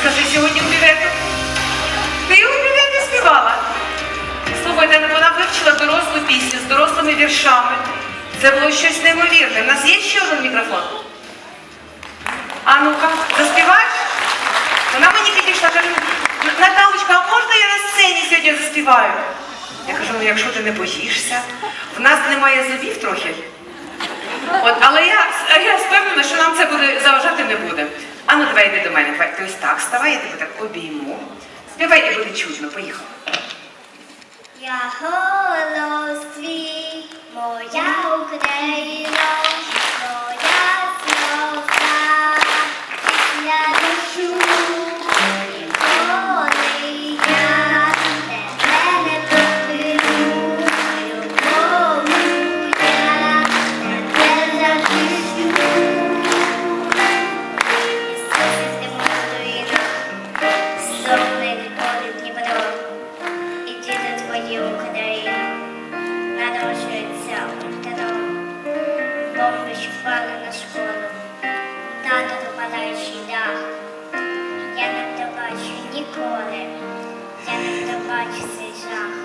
скажи сьогодні у бювету. Ти у бюветі співала? Слухайте, ну вона вивчила дорослу пісню з дорослими віршами. Це було щось неймовірне. У нас є ще один мікрофон? А ну-ка, заспіваєш? Вона мені підійшла, каже, Наталочка, а можна я на сцені сьогодні заспіваю? Я кажу, ну якщо ти не боїшся, в нас немає зубів трохи. От, але я, я впевнена, що нам це буде заважати не буде. А ну давай йди до мене. Ти ось так, вставай, я тебе так обійму. Співай і буде чудно, поїхали. Я голос твій, моя Україно, Україна народжується орденом, бомби, що впали на школу, тато палаючий дах. Я не добачу ніколи, я не добачу цей жах.